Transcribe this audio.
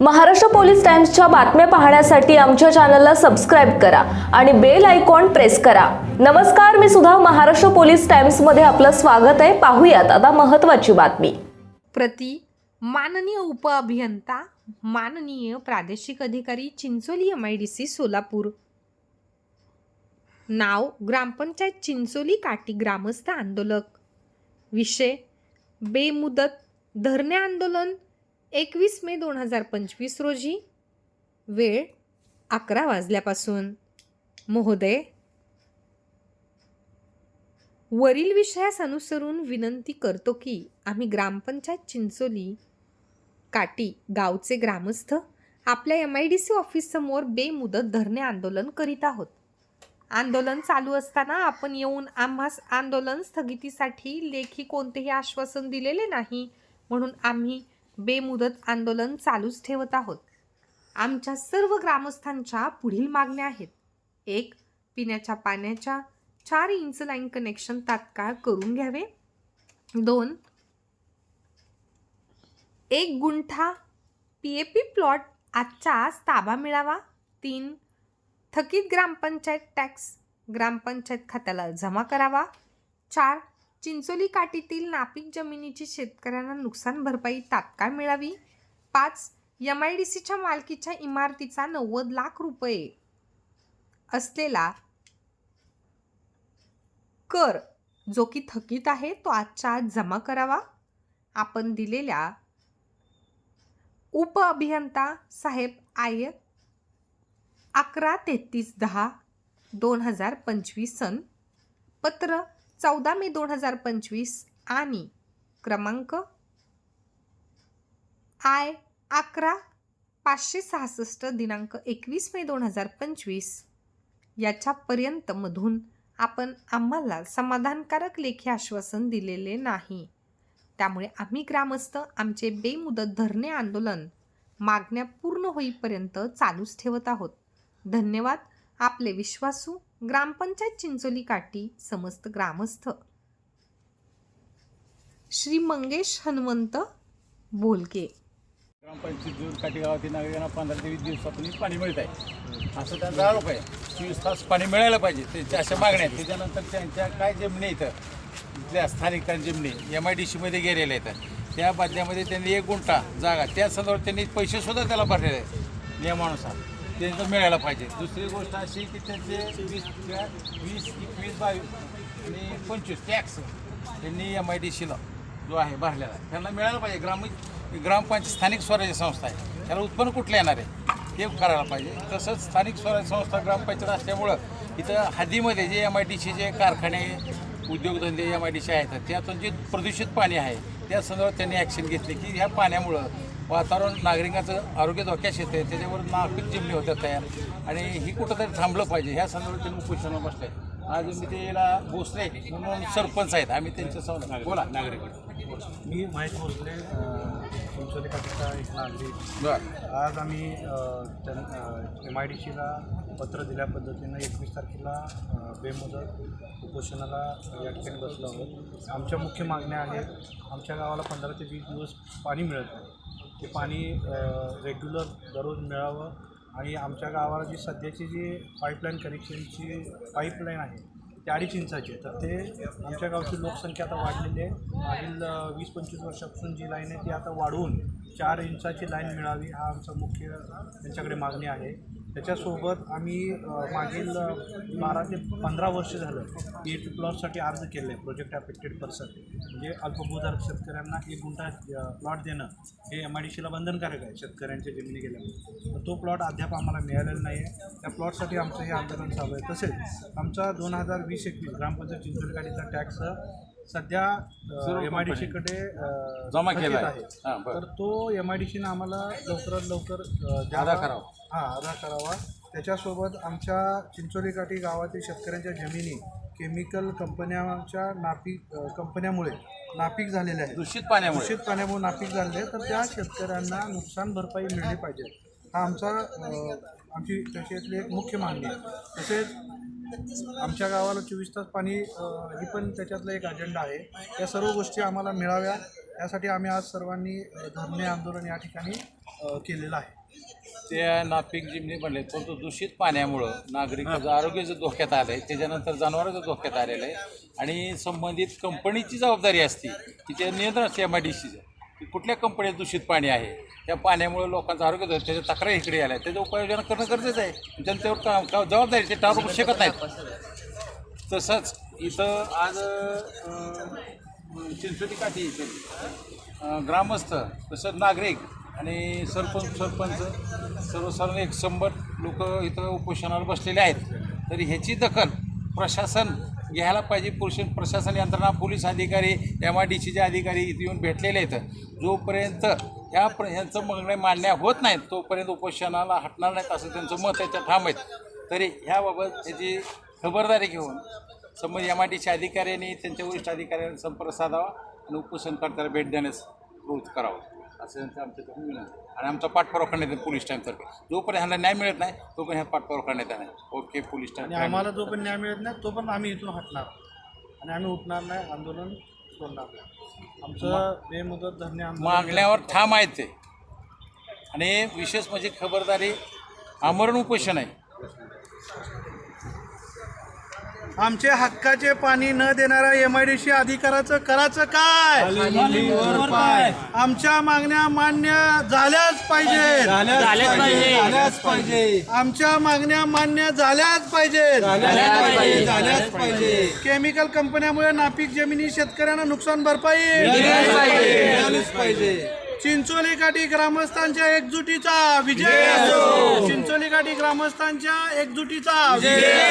Maharashtra police टाइम्सच्या बातम्या पाहण्यासाठी आमच्या चॅनलला सबस्क्राईब करा आणि बेल आयकॉन प्रेस करा. नमस्कार मी सुद्धा महाराष्ट्र पोलीस टाइम्समध्ये आपलं स्वागत आहे. पाहूयात आता महत्त्वाची बातमी. प्रति माननीय उपअभियंता माननीय प्रादेशिक अधिकारी Chincholi M I D C Solapur. नाव ग्रामपंचायत चिंचोली काटी ग्रामस्थ आंदोलक. विषय बेमुदत धरणे आंदोलन एकवीस मे दोन हजार पंचवीस रोजी वेळ अकरा वाजल्यापासून. महोदय वरील विषयास अनुसरून विनंती करतो की आम्ही ग्रामपंचायत चिंचोली काटी गावचे ग्रामस्थ आपल्या एम आय डी सी ऑफिससमोर बेमुदत धरणे आंदोलन करीत आहोत. आंदोलन चालू असताना आपण येऊन आम्हास आंदोलन स्थगितीसाठी लेखी कोणतेही आश्वासन दिलेले नाही म्हणून आम्ही बेमुदत आंदोलन चालूच ठेवत आहोत. आमच्या सर्व ग्रामस्थांच्या पुढील मागण्या आहेत. एक पिण्याच्या पाण्याच्या चार इंच लाईन कनेक्शन तात्काळ करून घ्यावे. दोन एक गुंठा पी ए पी प्लॉट आजच्या आज ताबा मिळावा. तीन थकीत ग्रामपंचायत टॅक्स ग्रामपंचायत खात्याला जमा करावा. चार चिंचोली काठीतील नापीक जमिनीची शेतकऱ्यांना नुकसान भरपाई तात्काळ मिळावी? पाच एम आय डी सीच्या मालकीच्या इमारतीचा नव्वद लाख रुपये असलेला कर जो की थकीत आहे तो आजच्या आज जमा करावा. आपण दिलेल्या उप अभियंता साहेब आय अकरा तेहतीस दहा दोन हजार पंचवीस सन पत्र चौदा मे दोन हजार पंचवीस आणि क्रमांक आय अकरा पाचशे सहासष्ट दिनांक एकवीस मे दोन हजार पंचवीस. याच्यापर्यंत मधून आपण आम्हाला समाधानकारक लेखी आश्वासन दिलेले नाही. त्यामुळे आम्ही ग्रामस्थ आमचे बेमुदत धरणे आंदोलन मागण्या पूर्ण होईपर्यंत चालूच ठेवत आहोत. धन्यवाद. आपले विश्वासू ग्रामपंचायत चिंचोली काठी समस्त ग्रामस्थ. श्री मंगेश हनुमंत बोलके. ग्रामपंचायत जून काठी गावातील नागरिकांना पंधरा ते वीस दिवसातून पाणी मिळत आहे. असं त्यांचा आरोप आहे. चोवीस तास पाणी मिळायला पाहिजे. त्यांच्या अशा मागण्या आहेत. त्याच्यानंतर त्यांच्या काय जमिनी इथं? इथल्या स्थानिक जमिनी? एम आय डी सीमध्ये गेलेल्या आहेत. त्या बदल्यामध्ये त्यांनी एक गुंठा जागा त्या संदर्भात त्यांनी पैसेसुद्धा त्याला भरलेले आहेत. नियमानुसार. त्यांचं मिळायला पाहिजे. दुसरी गोष्ट अशी की त्यांचे वीस वीस एकवीस बावीस आणि पंचवीस टॅक्स त्यांनी एम आय डी सीला जो आहे भरलेला आहे. त्यांना मिळायला पाहिजे. ग्राम ग्रामपंचायत स्थानिक स्वराज्य संस्था आहे. त्याला उत्पन्न कुठलं येणार आहे? ते करायला पाहिजे. तसंच स्थानिक स्वराज्य संस्था ग्रामपंचायत असल्यामुळं इथं हदीमध्ये जे एम आय डी सीचे कारखाने उद्योगधंदे एम आय डी सी आहेत त्यातून जे प्रदूषित पाणी आहे त्या संदर्भात त्यांनी ॲक्शन घेतली की ह्या पाण्यामुळं वातावरण नागरिकांचं आरोग्य धोक्यास येतं आहे त्याच्यावर नापीक जिमणी होत्या तयार आणि ही कुठंतरी थांबलं पाहिजे. ह्या संदर्भात त्यांनी उपोषणावर बसले आज मी त्याला भोसले म्हणून सरपंच आहेत. आम्ही त्यांच्या संग बोला. नागरिक. मी महेश भोसले काठीचा एक नागरिक. आज आम्ही एम आय डी सीला पत्र दिल्या पद्धतीनं एकवीस तारखेला बेमुदत उपोषणाला या ठिकाणी बसलो आहोत. आमच्या मुख्य मागण्या आहेत आमच्या गावाला पंधरा ते वीस दिवस पाणी मिळत नाही. ते पाणी रेग्युलर दररोज मिळावं आणि आमच्या गावाला जी सध्याची जी पाईपलाईन कनेक्शनची पाईपलाईन आहे ते अडीच इंचाची आहे. तर ते आमच्या गावची लोकसंख्या आता वाढलेली आहे. मागील वीस पंचवीस वर्षापासून जी लाईन आहे ती आता वाढवून चार इंचाची लाईन मिळावी हा आमचा मुख्य त्यांच्याकडे मागणी आहे. त्याच्यासोबत आम्ही मागील बारा ते पंधरा वर्ष झालं ए पी प्लॉटसाठी अर्ज केले आहे प्रोजेक्ट अफेक्टेड पर्सन म्हणजे अल्पभूधारक शेतकऱ्यांना एक गुंठा प्लॉट देणं हे एम आय डी सीला बंधनकारक आहे शेतकऱ्यांच्या जमिनी गेल्यामुळे तर तो प्लॉट अद्याप आम्हाला मिळालेला नाही आहे त्या प्लॉटसाठी आमचं हे आंदोलन चालू आहे तसेच आमचा दोन हजार वीस एकवीस ग्रामपंचायत चिंचोली गाडीचा टॅक्स सध्या एम आय डी सीकडे जमा केला आहे. हां. तर तो एम आय डी सीनं आम्हाला लवकरात लवकर. अदा करावा. हां अदा करावा. त्याच्यासोबत आमच्या चिंचोली काठी गावातील शेतकऱ्यांच्या जमिनी केमिकल कंपन्यांच्या नापीक कंपन्यामुळे नापीक झालेल्या आहेत. दूषित पाण्यामुळे. दूषित पाण्यामुळे नापीक झाले तर त्या शेतकऱ्यांना नुकसान भरपाई मिळली पाहिजे. हा आमचा आमची त्याच्यातली एक मुख्य मागणी आहे. तसेच आमच्या गावाला चोवीस तास पाणी ही पण त्याच्यातला एक अजेंडा आहे. या सर्व गोष्टी आम्हाला मिळाव्या. यासाठी आम्ही आज सर्वांनी धरणे आंदोलन या ठिकाणी केलेलं आहे. त्या नापीक जिमनी बनले परंतु दूषित पाण्यामुळं नागरिकाचं आरोग्याचं धोक्यात आलं आहे त्याच्यानंतर जनावरांचं धोक्यात आलेलं आहे आणि संबंधित कंपनीची जबाबदारी असते की नियंत्रण असते एम आय डी सीचं की कुठल्या कंपनीत दूषित पाणी आहे त्या पाण्यामुळे लोकांचं आरोग्य धोक्यात त्याच्या तक्रार इकडे आल्या त्याच्या उपाययोजना करणं गरजेचं आहे. त्यांच्यावर का का- जबाबदारी ते टाळू शकत नाहीत. तसंच इथं आज अं, चिंचोली काठी इथे ग्रामस्थ तसंच नागरिक आणि सरपंच सरपंच सर्वसाधारण एक शंभर लोक इथं उपोषणावर बसलेले आहेत. तरी ह्याची दखल प्रशासन घ्यायला पाहिजे. पुरुष प्रशासन यंत्रणा पोलीस अधिकारी एम आय डी सीचे अधिकारी इथे येऊन भेटलेले आहेत. जोपर्यंत ह्या प्र ह्यांचं मागण्या मांडण्या होत नाहीत तोपर्यंत उपोषणाला हटणार नाहीत असं त्यांचं मत याच्या ठाम आहेत. तरी ह्याबाबत त्याची खबरदारी घेऊन समज एम आय डी सी अधिकाऱ्यांनी त्यांच्या वरिष्ठ अधिकाऱ्यांनी संपर्क साधावा आणि उपोषणकर्त्याला भेट देण्यास प्रवृत्त करावं. असं आमच्याकडून विनंती आणि आमचा पाठपुरावा करण्यात येईल पोलीस टाईमतर्फे जोपर्यंत ह्यांना न्याय मिळत नाही तोपर्यंत ह्या पाठपुरावा करण्यात येणार ओके पोलीस आणि टाईम आम्हाला जो पण न्याय मिळत नाही तो पण आम्ही इथून हटणार. आणि आम्ही उठणार नाही आंदोलन सोडणार नाही. आमचं बेमुदत धरणे आंदोलन मागण्यावर ठाम आहेत ते. आणि विशेष म्हणजे खबरदारी आमरण उपोषण आहे. आमचे हक्काचे पाणी न देणाऱ्या एम आय डी सी अधिकाराचं करायचं काय? आमच्या मागण्या मान्य झाल्याच पाहिजे. आमच्या मागण्या मान्य झाल्याच पाहिजेत झाल्याच पाहिजे. केमिकल कंपन्यामुळे नापीक जमिनी शेतकऱ्यांना नुकसान भरपाई. झालीच पाहिजे. चिंचोली काठी ग्रामस्थांच्या एकजुटीचा विजय असो. चिंचोली काठी ग्रामस्थांच्या एकजुटीचा विजय